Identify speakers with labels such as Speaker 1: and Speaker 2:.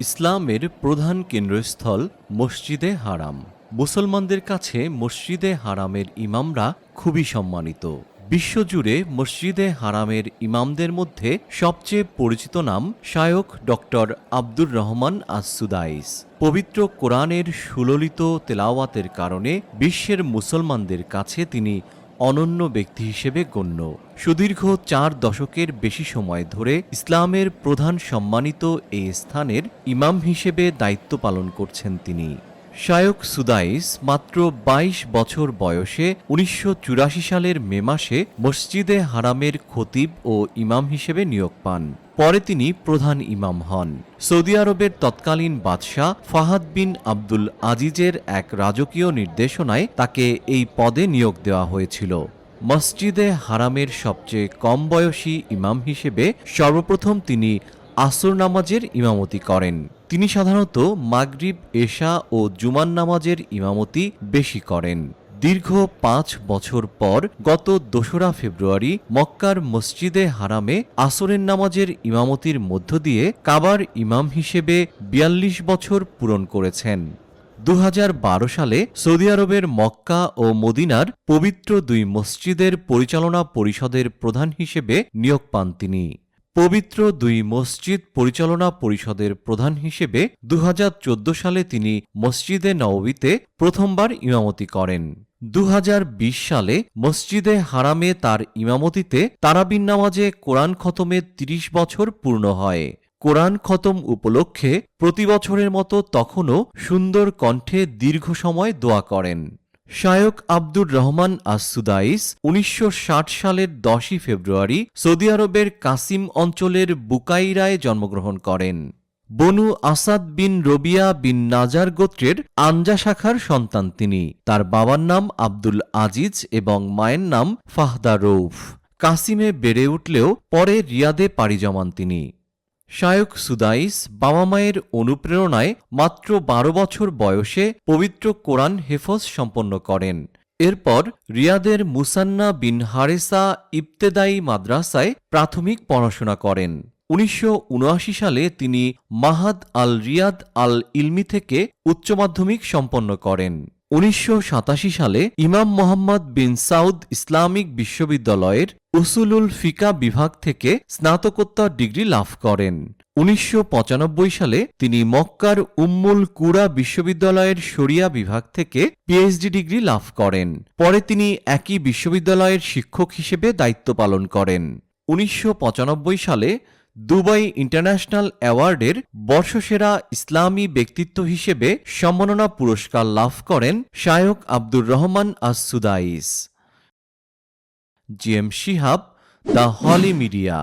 Speaker 1: ইসলামের প্রধান কেন্দ্রস্থল মসজিদে হারাম। মুসলমানদের কাছে মসজিদে হারামের ইমামরা খুবই সম্মানিত। বিশ্বজুড়ে মসজিদে হারামের ইমামদের মধ্যে সবচেয়ে পরিচিত নাম Sheikh doctor Abdur Rahman Assudais পবিত্র কোরআনের সুললিত তেলাওয়াতের কারণে বিশ্বের মুসলমানদের কাছে তিনি অনন্য ব্যক্তি হিসেবে গণ্য। সুদীর্ঘ চার দশকের বেশি সময় ধরে ইসলামের প্রধান সম্মানিত এ স্থানের ইমাম হিসেবে দায়িত্ব পালন করছেন তিনি। শায়ক সুদাইস মাত্র ২২ বছর বয়সে উনিশশো চুরাশি সালের মে মাসে মসজিদে হারামের খতিব ও ইমাম হিসেবে নিয়োগ পান। পরে তিনি প্রধান ইমাম হন। সৌদি আরবের তৎকালীন বাদশাহ ফাহাদ বিন আব্দুল আজিজের এক রাজকীয় নির্দেশনায় তাকে এই পদে নিয়োগ দেওয়া হয়েছিল। মসজিদে হারামের সবচেয়ে কম বয়সী ইমাম হিসেবে সর্বপ্রথম তিনি আসর নামাজের ইমামতি করেন। তিনি সাধারণত মাগরিব, এশা ও জুমান নামাজের ইমামতি বেশি করেন। দীর্ঘ পাঁচ বছর পর গত দোসরা ফেব্রুয়ারি মক্কার মসজিদে হারামে আসরের নামাজের ইমামতির মধ্য দিয়ে কাবার ইমাম হিসেবে বিয়াল্লিশ বছর পূরণ করেছেন। দুহাজার বারো সালে সৌদি আরবের মক্কা ও মদিনার পবিত্র দুই মসজিদের পরিচালনা পরিষদের প্রধান হিসেবে নিয়োগ পান তিনি। পবিত্র দুই মসজিদ পরিচালনা পরিষদের প্রধান হিসেবে দুহাজার চোদ্দ সালে তিনি মসজিদে নববীতে প্রথমবার ইমামতি করেন। দু হাজার বিশ সালে মসজিদে হারামে তার ইমামতিতে তারাবিন নামাজে কোরআন খতমের ৩০ বছর পূর্ণ হয়। কোরআন খতম উপলক্ষে প্রতি বছরের মতো তখনও সুন্দর কণ্ঠে দীর্ঘ সময় দোয়া করেন। শায়ক আব্দুর রহমান আসুদাইস উনিশশো ষাট সালের দশই ফেব্রুয়ারি সৌদি আরবের কাসিম অঞ্চলের বুকাইরায় জন্মগ্রহণ করেন। বনু আসাদ বিন রবিয়া বিন নাজার গোত্রের আঞ্জা শাখার সন্তান তিনি। তার বাবার নাম আব্দুল আজিজ এবং মায়ের নাম ফাহদা রৌফ। কাসিমে বেড়ে উঠলেও পরে রিয়াদে পাড়ি জমান তিনি। শায়ক সুদাইস বাবা মায়ের অনুপ্রেরণায় মাত্র বারো বছর বয়সে পবিত্র কোরআন হেফজ সম্পন্ন করেন। এরপর রিয়াদের মুসান্না বিন হারেসা ইবতেদায়ী মাদ্রাসায় প্রাথমিক পড়াশোনা করেন। উনিশশো উনআশি সালে তিনি মাহাদ আল রিয়াদ আল ইলমি থেকে উচ্চ মাধ্যমিক সম্পন্ন করেন। উনিশশো সাতাশি সালে ইমাম মোহাম্মদ বিন সাউদ ইসলামিক বিশ্ববিদ্যালয়ের উসুলুল ফিকা বিভাগ থেকে স্নাতকোত্তর ডিগ্রি লাভ করেন। উনিশশো পঁচানব্বই সালে তিনি মক্কার উম্মুল কুরা বিশ্ববিদ্যালয়ের শরিয়া বিভাগ থেকে পিএইচডি ডিগ্রি লাভ করেন। পরে তিনি একই বিশ্ববিদ্যালয়ের শিক্ষক হিসেবে দায়িত্ব পালন করেন। উনিশশো পঁচানব্বই সালে দুবাই ইন্টারন্যাশনাল অ্যাওয়ার্ডের বর্ষসেরা ইসলামী ব্যক্তিত্ব হিসেবে সম্মাননা পুরস্কার লাভ করেন sheikh Abdur Rahman Assudais G M Shihab, the holy media.